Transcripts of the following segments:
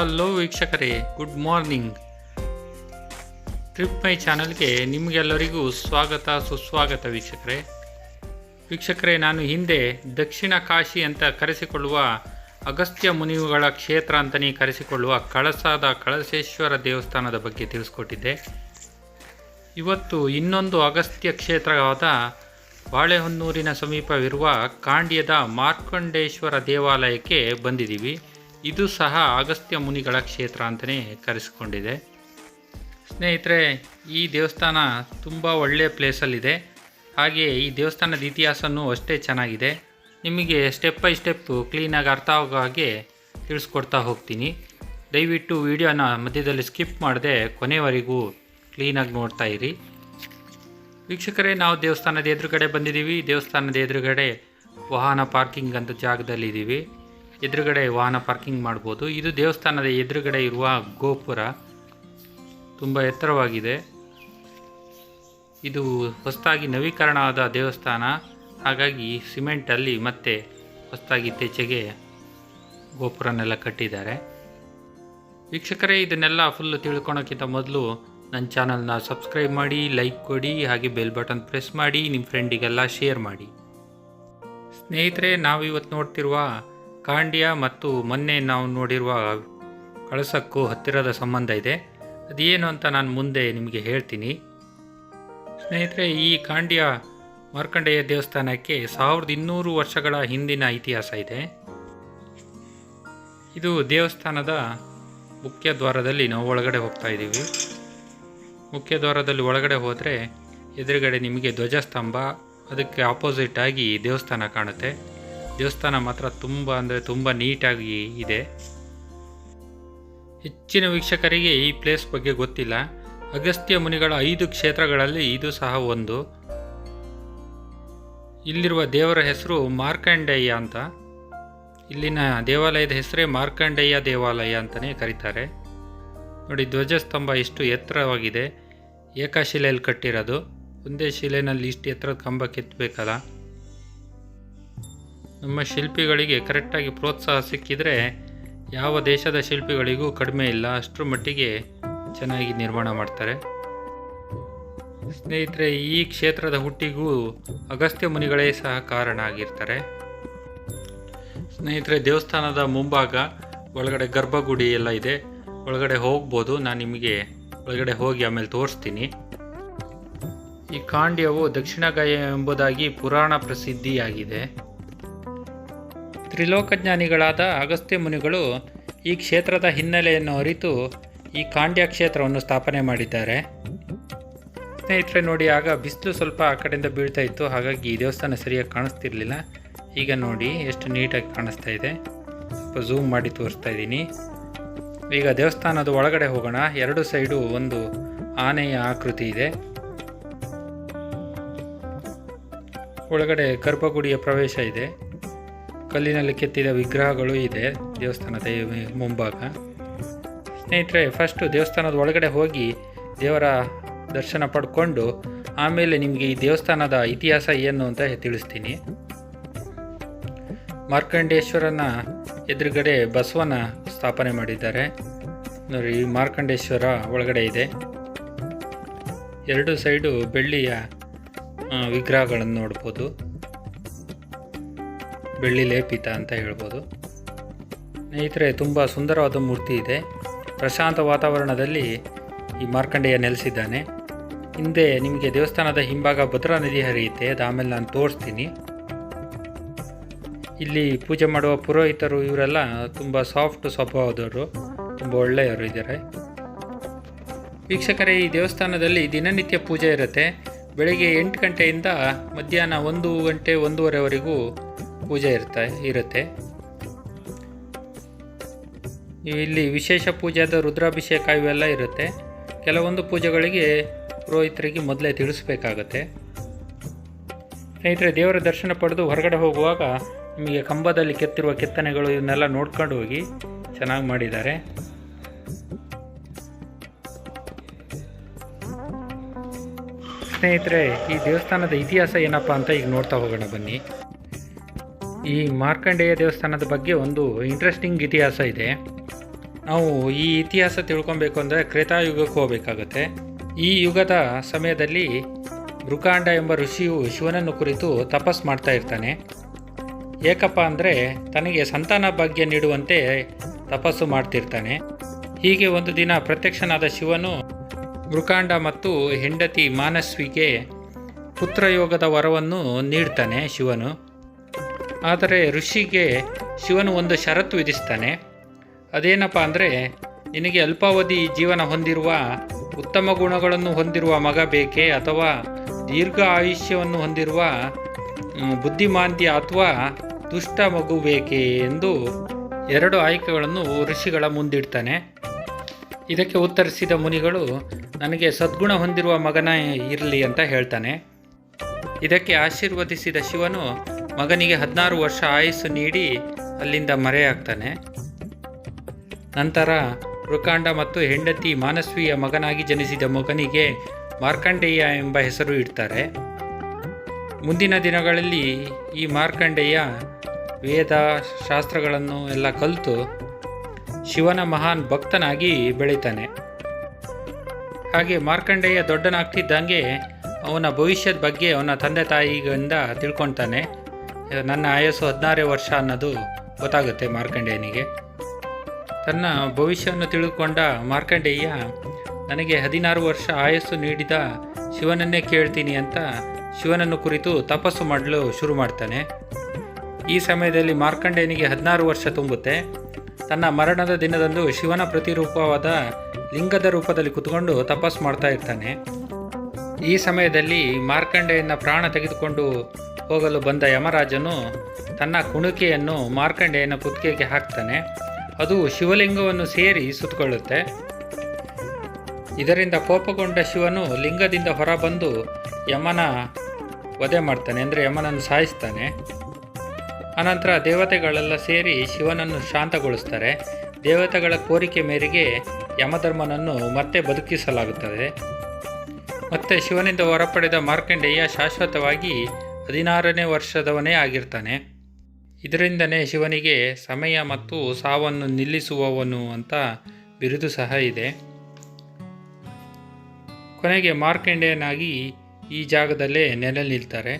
Hello ವೀಕ್ಷಕರೇ. Good morning trip ಮೈ ಚಾನಲ್ಗೆ ನಿಮಗೆಲ್ಲರಿಗೂ ಸ್ವಾಗತ, ಸುಸ್ವಾಗತ ವೀಕ್ಷಕರೇ. ವೀಕ್ಷಕರೇ, ನಾನು ಹಿಂದೆ ದಕ್ಷಿಣ ಕಾಶಿ ಅಂತ ಕರೆಸಿಕೊಳ್ಳುವ ಅಗಸ್ತ್ಯ ಮುನಿಗಳ ಕ್ಷೇತ್ರ ಅಂತಲೇ ಕರೆಸಿಕೊಳ್ಳುವ ಕಳಸಾದ ಕಳಸೇಶ್ವರ ದೇವಸ್ಥಾನದ ಬಗ್ಗೆ ತಿಳಿಸ್ಕೊಟ್ಟಿದ್ದೆ. ಇವತ್ತು ಇನ್ನೊಂದು ಅಗಸ್ತ್ಯ ಕ್ಷೇತ್ರವಾದ ಬಾಳೆಹೊನ್ನೂರಿನ ಸಮೀಪವಿರುವ ಕಾಂಡ್ಯದ ಮಾರ್ಕಂಡೇಶ್ವರ ದೇವಾಲಯಕ್ಕೆ ಬಂದಿದ್ದೀವಿ. ಇದು ಸಹ ಅಗಸ್ತ್ಯ ಮುನಿಗಳ ಕ್ಷೇತ್ರ ಅಂತಲೇ ಕರೆಸಿಕೊಂಡಿದೆ. ಸ್ನೇಹಿತರೆ, ಈ ದೇವಸ್ಥಾನ ತುಂಬ ಒಳ್ಳೆಯ ಪ್ಲೇಸಲ್ಲಿದೆ. ಹಾಗೆಯೇ ಈ ದೇವಸ್ಥಾನದ ಇತಿಹಾಸವೂ ಅಷ್ಟೇ ಚೆನ್ನಾಗಿದೆ. ನಿಮಗೆ ಸ್ಟೆಪ್ ಬೈ ಸ್ಟೆಪ್ಪು ಕ್ಲೀನಾಗಿ ಅರ್ಥ ಆಗೋ ಹಾಗೆ ತಿಳಿಸ್ಕೊಡ್ತಾ ಹೋಗ್ತೀನಿ. ದಯವಿಟ್ಟು ವಿಡಿಯೋನ ಮಧ್ಯದಲ್ಲಿ ಸ್ಕಿಪ್ ಮಾಡದೆ ಕೊನೆವರೆಗೂ ಕ್ಲೀನಾಗಿ ನೋಡ್ತಾ ಇರಿ. ವೀಕ್ಷಕರೇ, ನಾವು ದೇವಸ್ಥಾನದ ಎದುರುಗಡೆ ಬಂದಿದ್ದೀವಿ. ದೇವಸ್ಥಾನದ ಎದುರುಗಡೆ ವಾಹನ ಪಾರ್ಕಿಂಗ್ ಅಂತ ಜಾಗದಲ್ಲಿದ್ದೀವಿ. ಎದುರುಗಡೆ ವಾಹನ ಪಾರ್ಕಿಂಗ್ ಮಾಡ್ಬೋದು. ಇದು ದೇವಸ್ಥಾನದ ಎದುರುಗಡೆ ಇರುವ ಗೋಪುರ. ತುಂಬ ಎತ್ತರವಾಗಿದೆ. ಇದು ಹೊಸದಾಗಿ ನವೀಕರಣ ಆದ ದೇವಸ್ಥಾನ. ಹಾಗಾಗಿ ಸಿಮೆಂಟಲ್ಲಿ ಮತ್ತೆ ಹೊಸದಾಗಿ ಇತ್ತೀಚೆಗೆ ಗೋಪುರನೆಲ್ಲ ಕಟ್ಟಿದ್ದಾರೆ. ವೀಕ್ಷಕರೇ, ಇದನ್ನೆಲ್ಲ ಫುಲ್ಲು ತಿಳ್ಕೊಳೋಕ್ಕಿಂತ ಮೊದಲು ನನ್ನ ಚಾನಲ್ನ ಸಬ್ಸ್ಕ್ರೈಬ್ ಮಾಡಿ ಲೈಕ್ ಕೊಡಿ, ಹಾಗೆ ಬೆಲ್ ಬಟನ್ ಪ್ರೆಸ್ ಮಾಡಿ ನಿಮ್ಮ ಫ್ರೆಂಡಿಗೆಲ್ಲ ಶೇರ್ ಮಾಡಿ. ಸ್ನೇಹಿತರೆ ನಾವು ಇವತ್ತು ನೋಡ್ತಿರುವ ಕಾಂಡ್ಯ ಮತ್ತು ಮೊನ್ನೆ ನಾವು ನೋಡಿರುವ ಕಳಸಕ್ಕೂ ಹತ್ತಿರದ ಸಂಬಂಧ ಇದೆ. ಅದೇನು ಅಂತ ನಾನು ಮುಂದೆ ನಿಮಗೆ ಹೇಳ್ತೀನಿ. ಸ್ನೇಹಿತರೆ, ಈ ಕಾಂಡ್ಯ ಮಾರ್ಕಂಡೇಯ ದೇವಸ್ಥಾನಕ್ಕೆ ಸಾವಿರದ ಇನ್ನೂರು ವರ್ಷಗಳ ಹಿಂದಿನ ಇತಿಹಾಸ ಇದೆ. ಇದು ದೇವಸ್ಥಾನದ ಮುಖ್ಯ ದ್ವಾರದಲ್ಲಿ ನಾವು ಒಳಗಡೆ ಹೋಗ್ತಾ ಇದ್ದೀವಿ. ಮುಖ್ಯ ದ್ವಾರದಲ್ಲಿ ಒಳಗಡೆ ಹೋದರೆ ಎದುರುಗಡೆ ನಿಮಗೆ ಧ್ವಜಸ್ತಂಭ, ಅದಕ್ಕೆ ಆಪೋಸಿಟ್ ಆಗಿ ದೇವಸ್ಥಾನ ಕಾಣುತ್ತೆ. ದೇವಸ್ಥಾನ ಮಾತ್ರ ತುಂಬ ಅಂದರೆ ತುಂಬ ನೀಟಾಗಿ ಇದೆ. ಹೆಚ್ಚಿನ ವೀಕ್ಷಕರಿಗೆ ಈ ಪ್ಲೇಸ್ ಬಗ್ಗೆ ಗೊತ್ತಿಲ್ಲ. ಅಗಸ್ತ್ಯ ಮುನಿಗಳ ಐದು ಕ್ಷೇತ್ರಗಳಲ್ಲಿ ಇದು ಸಹ ಒಂದು. ಇಲ್ಲಿರುವ ದೇವರ ಹೆಸರು ಮಾರ್ಕಂಡೇಯ ಅಂತ. ಇಲ್ಲಿನ ದೇವಾಲಯದ ಹೆಸರೇ ಮಾರ್ಕಂಡೇಯ ದೇವಾಲಯ ಅಂತಲೇ ಕರೀತಾರೆ. ನೋಡಿ, ಧ್ವಜಸ್ತಂಭ ಎಷ್ಟು ಎತ್ತರವಾಗಿದೆ. ಏಕಶಿಲೆಯಲ್ಲಿ ಕಟ್ಟಿರೋದು. ಒಂದೇ ಶಿಲೆನಲ್ಲಿ ಇಷ್ಟು ಎತ್ತರದ ಕಂಬ ಕೆತ್ತಬೇಕಲ್ಲ ನಮ್ಮ ಶಿಲ್ಪಿಗಳಿಗೆ ಕರೆಕ್ಟಾಗಿ ಪ್ರೋತ್ಸಾಹ ಸಿಕ್ಕಿದರೆ ಯಾವ ದೇಶದ ಶಿಲ್ಪಿಗಳಿಗೂ ಕಡಿಮೆ ಇಲ್ಲ, ಅಷ್ಟರ ಮಟ್ಟಿಗೆ ಚೆನ್ನಾಗಿ ನಿರ್ಮಾಣ ಮಾಡ್ತಾರೆ. ಸ್ನೇಹಿತರೆ, ಈ ಕ್ಷೇತ್ರದ ಹುಟ್ಟಿಗೂ ಅಗಸ್ತ್ಯ ಮುನಿಗಳೇ ಸಹ ಕಾರಣ ಆಗಿರ್ತಾರೆ. ಸ್ನೇಹಿತರೆ, ದೇವಸ್ಥಾನದ ಮುಂಭಾಗ, ಒಳಗಡೆ ಗರ್ಭಗುಡಿ ಎಲ್ಲ ಇದೆ. ಒಳಗಡೆ ಹೋಗ್ಬೋದು, ನಾನು ನಿಮಗೆ ಒಳಗಡೆ ಹೋಗಿ ಆಮೇಲೆ ತೋರಿಸ್ತೀನಿ. ಈ ಕಾಂಡ್ಯವು ದಕ್ಷಿಣ ಗಾಯ ಎಂಬುದಾಗಿ ಪುರಾಣ ಪ್ರಸಿದ್ಧಿಯಾಗಿದೆ. ತ್ರಿಲೋಕಜ್ಞಾನಿಗಳಾದ ಅಗಸ್ತ್ಯ ಮುನಿಗಳು ಈ ಕ್ಷೇತ್ರದ ಹಿನ್ನೆಲೆಯನ್ನು ಅರಿತು ಈ ಕಾಂಡ್ಯ ಕ್ಷೇತ್ರವನ್ನು ಸ್ಥಾಪನೆ ಮಾಡಿದ್ದಾರೆ. ಸ್ನೇಹಿತರೆ, ನೋಡಿ, ಆಗ ಬಿಸಿಲು ಸ್ವಲ್ಪ ಆ ಕಡೆಯಿಂದ ಬೀಳ್ತಾ ಇತ್ತು. ಹಾಗಾಗಿ ಈ ದೇವಸ್ಥಾನ ಸರಿಯಾಗಿ ಕಾಣಿಸ್ತಿರ್ಲಿಲ್ಲ. ಈಗ ನೋಡಿ, ಎಷ್ಟು ನೀಟಾಗಿ ಕಾಣಿಸ್ತಾ ಇದೆ. ಸ್ವಲ್ಪ ಝೂಮ್ ಮಾಡಿ ತೋರಿಸ್ತಾ ಇದ್ದೀನಿ. ಈಗ ದೇವಸ್ಥಾನದ ಒಳಗಡೆ ಹೋಗೋಣ. ಎರಡು ಸೈಡು ಒಂದು ಆನೆಯ ಆಕೃತಿ ಇದೆ. ಒಳಗಡೆ ಗರ್ಭಗುಡಿಯ ಪ್ರವೇಶ ಇದೆ. ಕಲ್ಲಿನಲ್ಲಿ ಕೆತ್ತಿದ ವಿಗ್ರಹಗಳು ಇದೆ. ದೇವಸ್ಥಾನದ ಮುಂಭಾಗ. ಸ್ನೇಹಿತರೆ ಫಸ್ಟು ದೇವಸ್ಥಾನದ ಒಳಗಡೆ ಹೋಗಿ ದೇವರ ದರ್ಶನ ಪಡ್ಕೊಂಡು ಆಮೇಲೆ ನಿಮಗೆ ಈ ದೇವಸ್ಥಾನದ ಇತಿಹಾಸ ಏನು ಅಂತ ತಿಳಿಸ್ತೀನಿ. ಮಾರ್ಕಂಡೇಶ್ವರನ ಎದುರುಗಡೆ ಬಸವನ ಸ್ಥಾಪನೆ ಮಾಡಿದ್ದಾರೆ. ನೋಡಿ, ಈ ಮಾರ್ಕಂಡೇಶ್ವರ ಒಳಗಡೆ ಇದೆ. ಎರಡು ಸೈಡು ಬೆಳ್ಳಿಯ ವಿಗ್ರಹಗಳನ್ನು ನೋಡ್ಬೋದು. ಬೆಳ್ಳಿ ಲೇಪಿತ ಅಂತ ಹೇಳ್ಬೋದು. ಸ್ನೇಹಿತರೆ, ತುಂಬ ಸುಂದರವಾದ ಮೂರ್ತಿ ಇದೆ. ಪ್ರಶಾಂತ ವಾತಾವರಣದಲ್ಲಿ ಈ ಮಾರ್ಕಂಡೇಯ ನೆಲೆಸಿದ್ದಾನೆ. ಹಿಂದೆ ನಿಮಗೆ ದೇವಸ್ಥಾನದ ಹಿಂಭಾಗ ಭದ್ರಾ ನದಿ ಹರಿಯುತ್ತೆ. ಅದು ಆಮೇಲೆ ನಾನು ತೋರಿಸ್ತೀನಿ. ಇಲ್ಲಿ ಪೂಜೆ ಮಾಡುವ ಪುರೋಹಿತರು ಇವರೆಲ್ಲ ತುಂಬ ಸಾಫ್ಟ್ ಸ್ವಭಾವದವರು. ತುಂಬ ಒಳ್ಳೆಯವರು ಇದ್ದಾರೆ. ವೀಕ್ಷಕರೇ, ಈ ದೇವಸ್ಥಾನದಲ್ಲಿ ದಿನನಿತ್ಯ ಪೂಜೆ ಇರುತ್ತೆ. ಬೆಳಗ್ಗೆ ಎಂಟು ಗಂಟೆಯಿಂದ ಮಧ್ಯಾಹ್ನ ಒಂದು ಗಂಟೆ ಒಂದೂವರೆವರೆಗೂ ಪೂಜೆ ಇರ್ತಾ, ಇರುತ್ತೆ. ಇಲ್ಲಿ ವಿಶೇಷ ಪೂಜೆಯಾದ ರುದ್ರಾಭಿಷೇಕ ಇವೆಲ್ಲ ಇರುತ್ತೆ. ಕೆಲವೊಂದು ಪೂಜೆಗಳಿಗೆ ಪುರೋಹಿತರಿಗೆ ಮೊದಲೇ ತಿಳಿಸ್ಬೇಕಾಗತ್ತೆ. ಸ್ನೇಹಿತರೆ, ದೇವರ ದರ್ಶನ ಪಡೆದು ಹೊರಗಡೆ ಹೋಗುವಾಗ ನಿಮಗೆ ಕಂಬದಲ್ಲಿ ಕೆತ್ತಿರುವ ಕೆತ್ತನೆಗಳು ಇವನ್ನೆಲ್ಲ ನೋಡ್ಕೊಂಡು ಹೋಗಿ ಚೆನ್ನಾಗಿ ಮಾಡಿದ್ದಾರೆ. ಸ್ನೇಹಿತರೆ, ಈ ದೇವಸ್ಥಾನದ ಇತಿಹಾಸ ಏನಪ್ಪ ಅಂತ ಈಗ ನೋಡ್ತಾ ಹೋಗೋಣ ಬನ್ನಿ. ಈ ಮಾರ್ಕಂಡೇಯ ದೇವಸ್ಥಾನದ ಬಗ್ಗೆ ಒಂದು ಇಂಟ್ರೆಸ್ಟಿಂಗ್ ಇತಿಹಾಸ ಇದೆ. ನಾವು ಈ ಇತಿಹಾಸ ತಿಳ್ಕೊಬೇಕು ಅಂದರೆ ಕ್ರೇತಾಯುಗಕ್ಕೆ ಹೋಗಬೇಕಾಗತ್ತೆ. ಈ ಯುಗದ ಸಮಯದಲ್ಲಿ ಮೃಕಾಂಡ ಎಂಬ ಋಷಿಯು ಶಿವನನ್ನು ಕುರಿತು ತಪಸ್ ಮಾಡ್ತಾ ಇರ್ತಾನೆ. ಏಕಪ್ಪ ಅಂದರೆ ತನಗೆ ಸಂತಾನ ಭಾಗ್ಯ ನೀಡುವಂತೆ ತಪಸ್ಸು ಮಾಡ್ತಿರ್ತಾನೆ. ಹೀಗೆ ಒಂದು ದಿನ ಪ್ರತ್ಯಕ್ಷನಾದ ಶಿವನು ಮೃಕಾಂಡ ಮತ್ತು ಹೆಂಡತಿ ಮಾನಸ್ವಿಗೆ ಪುತ್ರಯೋಗದ ವರವನ್ನು ನೀಡ್ತಾನೆ ಶಿವನು. ಆದರೆ ಋಷಿಗೆ ಶಿವನು ಒಂದು ಷರತ್ತು ವಿಧಿಸ್ತಾನೆ. ಅದೇನಪ್ಪ ಅಂದರೆ, ನಿನಗೆ ಅಲ್ಪಾವಧಿ ಜೀವನ ಹೊಂದಿರುವ ಉತ್ತಮ ಗುಣಗಳನ್ನು ಹೊಂದಿರುವ ಮಗ ಬೇಕೇ ಅಥವಾ ದೀರ್ಘ ಆಯುಷ್ಯವನ್ನು ಹೊಂದಿರುವ ಬುದ್ಧಿಮಾಂತ್ಯ ಅಥವಾ ದುಷ್ಟ ಮಗು ಬೇಕೇ ಎಂದು ಎರಡು ಆಯ್ಕೆಗಳನ್ನು ಋಷಿಗಳ ಮುಂದಿಡ್ತಾನೆ. ಇದಕ್ಕೆ ಉತ್ತರಿಸಿದ ಮುನಿಗಳು, ನನಗೆ ಸದ್ಗುಣ ಹೊಂದಿರುವ ಮಗನ ಇರಲಿ ಅಂತ ಹೇಳ್ತಾನೆ. ಇದಕ್ಕೆ ಆಶೀರ್ವದಿಸಿದ ಶಿವನು ಮಗನಿಗೆ ಹದಿನಾರು ವರ್ಷ ಆಯಸ್ಸು ನೀಡಿ ಅಲ್ಲಿಂದ ಮರೆಯಾಗ್ತಾನೆ. ನಂತರ ಋಕಾಂಡ ಮತ್ತು ಹೆಂಡತಿ ಮಾನಸ್ವಿಯ ಮಗನಾಗಿ ಜನಿಸಿದ ಮಗನಿಗೆ ಮಾರ್ಕಂಡೇಯ ಎಂಬ ಹೆಸರು ಇಡ್ತಾರೆ. ಮುಂದಿನ ದಿನಗಳಲ್ಲಿ ಈ ಮಾರ್ಕಂಡೇಯ ವೇದ ಶಾಸ್ತ್ರಗಳನ್ನು ಎಲ್ಲ ಕಲಿತು ಶಿವನ ಮಹಾನ್ ಭಕ್ತನಾಗಿ ಬೆಳೀತಾನೆ. ಹಾಗೆ ಮಾರ್ಕಂಡೇಯ ದೊಡ್ಡನಾಗ್ತಿದ್ದಂಗೆ ಅವನ ಭವಿಷ್ಯದ ಬಗ್ಗೆ ಅವನ ತಂದೆ ತಾಯಿಗಿಂದ ತಿಳ್ಕೊಳ್ತಾನೆ. ನನ್ನ ಆಯಸ್ಸು ಹದಿನಾರೇ ವರ್ಷ ಅನ್ನೋದು ಗೊತ್ತಾಗುತ್ತೆ ಮಾರ್ಕಂಡೇಯನಿಗೆ. ತನ್ನ ಭವಿಷ್ಯವನ್ನು ತಿಳಿದುಕೊಂಡ ಮಾರ್ಕಂಡೇಯ, ನನಗೆ ಹದಿನಾರು ವರ್ಷ ಆಯಸ್ಸು ನೀಡಿದ ಶಿವನನ್ನೇ ಕೇಳ್ತೀನಿ ಅಂತ ಶಿವನನ್ನು ಕುರಿತು ತಪಸ್ಸು ಮಾಡಲು ಶುರು ಮಾಡ್ತಾನೆ. ಈ ಸಮಯದಲ್ಲಿ ಮಾರ್ಕಂಡೇಯನಿಗೆ ಹದಿನಾರು ವರ್ಷ ತುಂಬುತ್ತೆ. ತನ್ನ ಮರಣದ ದಿನದಂದು ಶಿವನ ಪ್ರತಿರೂಪವಾದ ಲಿಂಗದ ರೂಪದಲ್ಲಿ ಕುತ್ಕೊಂಡು ತಪಸ್ಸು ಮಾಡ್ತಾ ಇರ್ತಾನೆ. ಈ ಸಮಯದಲ್ಲಿ ಮಾರ್ಕಂಡೇಯನ ಪ್ರಾಣ ತೆಗೆದುಕೊಂಡು ಹೋಗಲು ಬಂದ ಯಮರಾಜನು ತನ್ನ ಕುಣಿಕೆಯನ್ನು ಮಾರ್ಕಂಡೇಯನ ಕುತ್ತಿಗೆಗೆ ಹಾಕ್ತಾನೆ. ಅದು ಶಿವಲಿಂಗವನ್ನು ಸೇರಿ ಸುತ್ತಕೊಳ್ಳುತ್ತೆ. ಇದರಿಂದ ಕೋಪಗೊಂಡ ಶಿವನು ಲಿಂಗದಿಂದ ಹೊರಬಂದು ಯಮನ ವಧೆ ಮಾಡ್ತಾನೆ, ಅಂದರೆ ಯಮನನ್ನು ಸಾಯಿಸ್ತಾನೆ. ಅನಂತರ ದೇವತೆಗಳೆಲ್ಲ ಸೇರಿ ಶಿವನನ್ನು ಶಾಂತಗೊಳಿಸ್ತಾರೆ. ದೇವತೆಗಳ ಕೋರಿಕೆ ಮೇರೆಗೆ ಯಮಧರ್ಮನನ್ನು ಮತ್ತೆ ಬದುಕಿಸಲಾಗುತ್ತದೆ. ಮತ್ತೆ ಶಿವನಿಂದ ಹೊರಪಡೆದ ಮಾರ್ಕಂಡೇಯ ಶಾಶ್ವತವಾಗಿ ಹದಿನಾರನೇ ವರ್ಷದವನೇ ಆಗಿರ್ತಾನೆ. ಇದರಿಂದನೇ ಶಿವನಿಗೆ ಸಮಯ ಮತ್ತು ಸಾವನ್ನು ನಿಲ್ಲಿಸುವವನು ಅಂತ ಬಿರುದು ಸಹ ಇದೆ. ಕೊನೆಗೆ ಮಾರ್ಕಂಡೇಯನಾಗಿ ಈ ಜಾಗದಲ್ಲೇ ನೆಲೆ ನಿಲ್ತಾರೆ.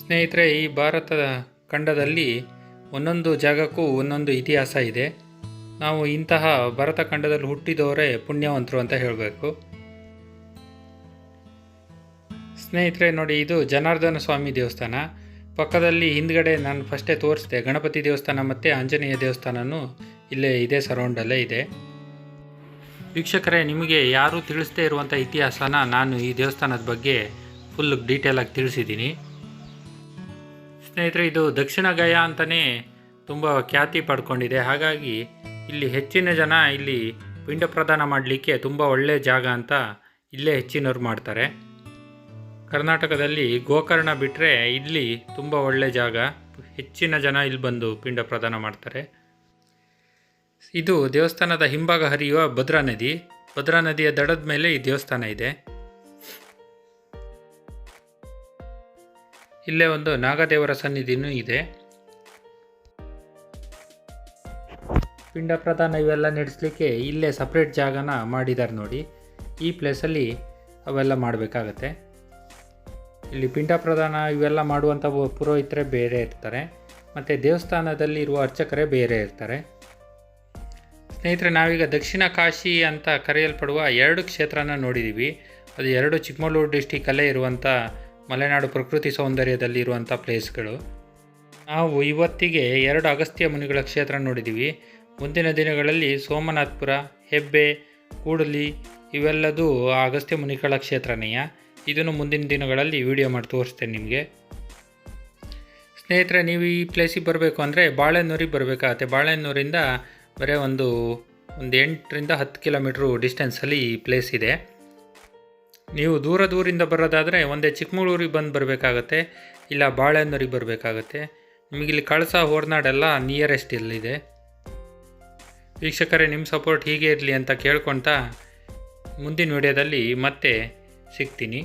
ಸ್ನೇಹಿತರೆ, ಈ ಭಾರತದ ಖಂಡದಲ್ಲಿ ಒಂದೊಂದು ಜಾಗಕ್ಕೂ ಒಂದೊಂದು ಇತಿಹಾಸ ಇದೆ. ನಾವು ಇಂತಹ ಭರತ ಖಂಡದಲ್ಲಿ ಹುಟ್ಟಿದವರೇ ಪುಣ್ಯವಂತರು ಅಂತ ಹೇಳಬೇಕು. ಸ್ನೇಹಿತರೆ, ನೋಡಿ, ಇದು ಜನಾರ್ದನ ಸ್ವಾಮಿ ದೇವಸ್ಥಾನ. ಪಕ್ಕದಲ್ಲಿ ಹಿಂದ್ಗಡೆ ನಾನು ಫಸ್ಟೇ ತೋರಿಸಿದೆ, ಗಣಪತಿ ದೇವಸ್ಥಾನ ಮತ್ತು ಆಂಜನೇಯ ದೇವಸ್ಥಾನವೂ ಇಲ್ಲೇ ಇದೇ ಸರೌಂಡಲ್ಲೇ ಇದೆ. ವೀಕ್ಷಕರೇ, ನಿಮಗೆ ಯಾರೂ ತಿಳಿಸದೇ ಇರುವಂಥ ಇತಿಹಾಸನ ನಾನು ಈ ದೇವಸ್ಥಾನದ ಬಗ್ಗೆ ಫುಲ್ ಡೀಟೇಲಾಗಿ ತಿಳಿಸಿದ್ದೀನಿ. ಸ್ನೇಹಿತರೆ, ಇದು ದಕ್ಷಿಣ ಗಯಾ ಅಂತಲೇ ತುಂಬ ಖ್ಯಾತಿ ಪಡ್ಕೊಂಡಿದೆ. ಹಾಗಾಗಿ ಇಲ್ಲಿ ಹೆಚ್ಚಿನ ಜನ ಇಲ್ಲಿ ಪಿಂಡ ಪ್ರದಾನ ಮಾಡಲಿಕ್ಕೆ ತುಂಬ ಒಳ್ಳೆಯ ಜಾಗ ಅಂತ ಇಲ್ಲೇ ಹೆಚ್ಚಿನವ್ರು ಮಾಡ್ತಾರೆ. ಕರ್ನಾಟಕದಲ್ಲಿ ಗೋಕರ್ಣ ಬಿಟ್ಟರೆ ಇಲ್ಲಿ ತುಂಬ ಒಳ್ಳೆಯ ಜಾಗ. ಹೆಚ್ಚಿನ ಜನ ಇಲ್ಲಿ ಬಂದು ಪಿಂಡ ಪ್ರದಾನ ಮಾಡ್ತಾರೆ. ಇದು ದೇವಸ್ಥಾನದ ಹಿಂಭಾಗ ಹರಿಯುವ ಭದ್ರಾ ನದಿ. ಭದ್ರಾ ನದಿಯ ದಡದ ಮೇಲೆ ಈ ದೇವಸ್ಥಾನ ಇದೆ. ಇಲ್ಲೇ ಒಂದು ನಾಗದೇವರ ಸನ್ನಿಧಿನೂ ಇದೆ. ಪಿಂಡ ಪ್ರದಾನ ಇವೆಲ್ಲ ನಡೆಸಲಿಕ್ಕೆ ಇಲ್ಲೇ ಸಪ್ರೇಟ್ ಜಾಗನ ಮಾಡಿದ್ದಾರೆ ನೋಡಿ. ಈ ಪ್ಲೇಸಲ್ಲಿ ಅವೆಲ್ಲ ಮಾಡಬೇಕಾಗತ್ತೆ. ಇಲ್ಲಿ ಪಿಂಡ ಪ್ರದಾನ ಇವೆಲ್ಲ ಮಾಡುವಂಥ ಪುರೋಹಿತರೇ ಬೇರೆ ಇರ್ತಾರೆ. ಮತ್ತು ದೇವಸ್ಥಾನದಲ್ಲಿ ಇರುವ ಅರ್ಚಕರೇ ಬೇರೆ ಇರ್ತಾರೆ. ಸ್ನೇಹಿತರೆ, ನಾವೀಗ ದಕ್ಷಿಣ ಕಾಶಿ ಅಂತ ಕರೆಯಲ್ಪಡುವ ಎರಡು ಕ್ಷೇತ್ರನ ನೋಡಿದ್ದೀವಿ ಅದು ಎರಡು ಚಿಕ್ಕಮಗಳೂರು ಡಿಸ್ಟಿಕಲ್ಲೇ ಇರುವಂಥ ಮಲೆನಾಡು ಪ್ರಕೃತಿ ಸೌಂದರ್ಯದಲ್ಲಿ ಇರುವಂಥ ಪ್ಲೇಸ್ಗಳು. ನಾವು ಇವತ್ತಿಗೆ ಎರಡು ಅಗಸ್ತ್ಯ ಮುನಿಗಳ ಕ್ಷೇತ್ರ ನೋಡಿದ್ದೀವಿ ಮುಂದಿನ ದಿನಗಳಲ್ಲಿ ಸೋಮನಾಥ್ಪುರ, ಹೆಬ್ಬೆ, ಕೂಡಲಿ ಇವೆಲ್ಲದೂ ಅಗಸ್ತ್ಯ ಮುನಿಗಳ ಕ್ಷೇತ್ರನೇಯ. ಇದನ್ನು ಮುಂದಿನ ದಿನಗಳಲ್ಲಿ ವಿಡಿಯೋ ಮಾಡಿ ತೋರಿಸ್ತೇನೆ ನಿಮಗೆ. ಸ್ನೇಹಿತರೆ, ನೀವು ಈ ಪ್ಲೇಸಿಗೆ ಬರಬೇಕು ಅಂದರೆ ಬಾಳೆನೂರಿಗೆ ಬರಬೇಕಾಗತ್ತೆ. ಬಾಳೆನೂರಿಂದ ಬರೀ ಒಂದು ಒಂದು ಎಂಟರಿಂದ ಹತ್ತು ಕಿಲೋಮೀಟ್ರು ಡಿಸ್ಟೆನ್ಸಲ್ಲಿ ಈ ಪ್ಲೇಸ್ ಇದೆ. ನೀವು ದೂರ ದೂರಿಂದ ಬರೋದಾದರೆ ಒಂದೇ ಚಿಕ್ಕಮಗಳೂರಿಗೆ ಬಂದು ಬರಬೇಕಾಗತ್ತೆ, ಇಲ್ಲ ಬಾಳೆನೂರಿಗೆ ಬರಬೇಕಾಗತ್ತೆ. ನಿಮಗಿಲ್ಲಿ ಕಳಸ ಹೊರನಾಡೆಲ್ಲ ನಿಯರೆಸ್ಟ್ ಇಲ್ಲಿದೆ ವೀಕ್ಷಕರೇ, ನಿಮ್ಮ ಸಪೋರ್ಟ್ ಹೀಗೆ ಇರಲಿ ಅಂತ ಕೇಳ್ಕೊತಾ ಮುಂದಿನ ವಿಡಿಯೋದಲ್ಲಿ ಮತ್ತೆ ಸಿಗ್ತೀನಿ